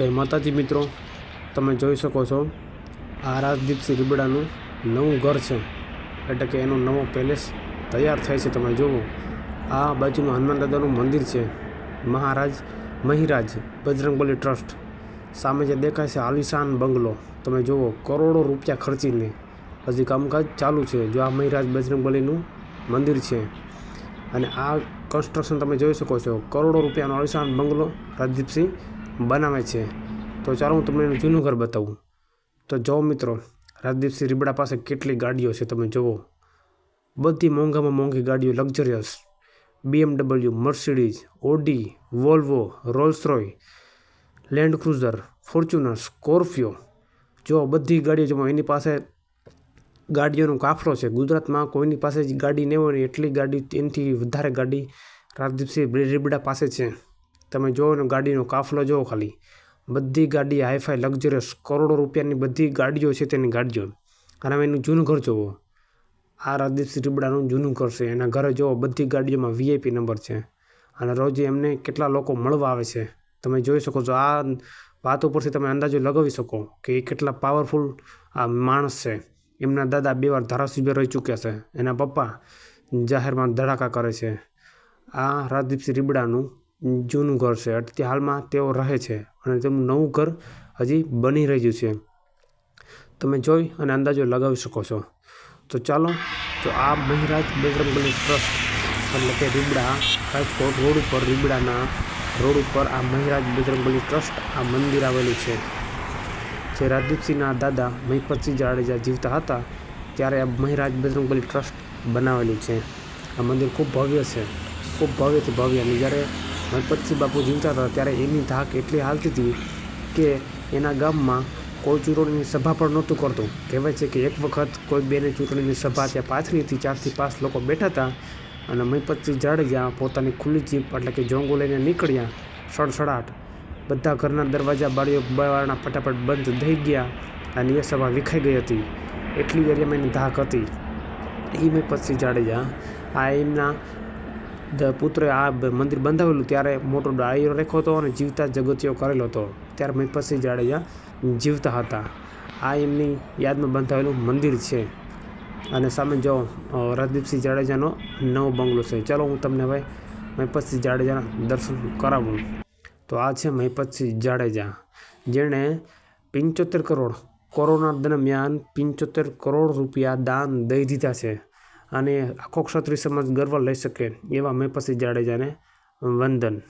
જય માતાજી મિત્રો. તમે જોઈ શકો છો આ રાજદીપસિંહ રીબડાનું નવું ઘર છે. એટલે કે એનો નવો પેલેસ તૈયાર થાય છે તમે જુઓ. આ બાજુમાં હનુમાન દાદાનું મંદિર છે. મહારાજ મહિરાજ બજરંગબલી ટ્રસ્ટ. સામે જે દેખાય છે આલિશાન બંગલો. તમે જુઓ, કરોડો રૂપિયા ખર્ચીને હજી કામકાજ ચાલુ છે. જો આ મહિરાજ બજરંગબલીનું મંદિર છે. અને આ કન્સ્ટ્રક્શન તમે જોઈ શકો છો. કરોડો રૂપિયાનો આલિશાન બંગલો રાજદીપસિંહ બનાવે છે. તો ચાલો હું તમને એનું જૂનું ઘર બતાવું. તો જો મિત્રો, રાજદીપસિંહ રીબડા પાસે કેટલી ગાડીઓ છે તમે જુઓ. બધી મોંઘામાં મોંઘી ગાડીઓ luxurious. BMW Mercedes Audi Volvo Rolls Royce Land Cruiser Fortuner Scorpio જો બધી ગાડીઓ જો એની પાસે ગાડીઓનો કાફલો છે. ગુજરાતમાં કોઈની પાસે જ ગાડી નહીં હોય એટલી ગાડી, એનાથી વધારે ગાડી રાજદીપસિંહ રીબડા પાસે છે. તમે જુઓ ને ગાડીનો કાફલો જુઓ ખાલી. બધી ગાડી હાઈફાઈ લક્ઝરિયસ કરોડો રૂપિયાની બધી ગાડીઓ છે તેની ગાડીઓ. અને હવે એનું જૂનું ઘર જુઓ આ રાજદીપસિંહ રીબડાનું જૂનું ઘર છે. એના ઘરે જુઓ બધી ગાડીઓમાં વીઆઈપી નંબર છે. અને રોજ એમને કેટલા લોકો મળવા આવે છે. તમે જોઈ શકો છો, આ વાત ઉપરથી તમે અંદાજો લગાવી શકો કે એ કેટલા પાવરફુલ આ માણસ છે. એમના દાદા બે વાર ધારાસભ્ય રહી ચૂક્યા છે. એના પપ્પા જાહેરમાં ધડાકા કરે છે. આ રાજદીપસિંહ રીબડાનું જૂનું ઘર છે. અત્યારે હાલમાં તેઓ રહે છે અને તેમનું નવું ઘર હજી બની રહ્યું છે. તમે જોઈ અને અંદાજો લગાવી શકો છો. તો ચાલો તો આ મહિરાજ બજરંગબલી ટ્રસ્ટ એટલે કે રીબડા રાજકોટ રોડ ઉપર, રીબડાના રોડ ઉપર આ મહિરાજ બજરંગબલી ટ્રસ્ટ આ મંદિર આવેલું છે. જે રાજદીપસિંહના દાદા મહિપતસિંહ જાડેજા જીવતા હતા, ત્યારે આ મહિરાજ બજરંગબલી ટ્રસ્ટ બનાવેલું છે. આ મંદિર ખૂબ ભવ્ય છે. ખૂબ ભવ્યથી ભવ્ય અને જ્યારે મહિપતસિંહ બાપુ જીવતા હતા, ત્યારે એની ધાક એટલી હાલતી હતી કે એના ગામમાં કોઈ ચૂંટણીની સભા પણ નહોતું કરતું. કહેવાય છે કે એક વખત કોઈ બેને ચૂંટણીની સભા ત્યાં પાથરી હતી, ચારથી પાંચ લોકો બેઠા હતા અને મહિપતસિંહ જાડેજા પોતાની ખુલ્લી જીપ એટલે કે જોંગો લઈને નીકળ્યા. સડસડાટ બધા ઘરના દરવાજા બાળીઓ બારણા ફટાફટ બંધ થઈ ગયા અને એ સભા વિખાઈ ગઈ હતી. એટલી એરિયામાં એની ધાક હતી. એ મહિપતસિંહ જાડેજા, આ એમના પુત્રે આ મંદિર બંધાવેલું ત્યારે મોટો ડાયરો રાખ્યો હતો અને જીવતા જગતિયો કરેલો હતો. ત્યારે મહિપતસિંહ જાડેજા જીવતા હતા. આ એમની યાદમાં બંધાવેલું મંદિર છે. અને સામે જો રાજદીપસિંહ જાડેજાનો નવો બંગલો છે. ચાલો હું તમને હવે મહિપતસિંહ જાડેજાના દર્શન કરાવું. તો આ છે મહિપતસિંહ જાડેજા, જેણે પંચોતેર કરોડ, કોરોના દરમિયાન પંચોતેર કરોડ રૂપિયા દાન દઈ દીધા છે. અને આખો ક્ષત્રિય સમાજ ગર્વ લઈ શકે એવા મહિપતસિંહ જાડેજાને વંદન.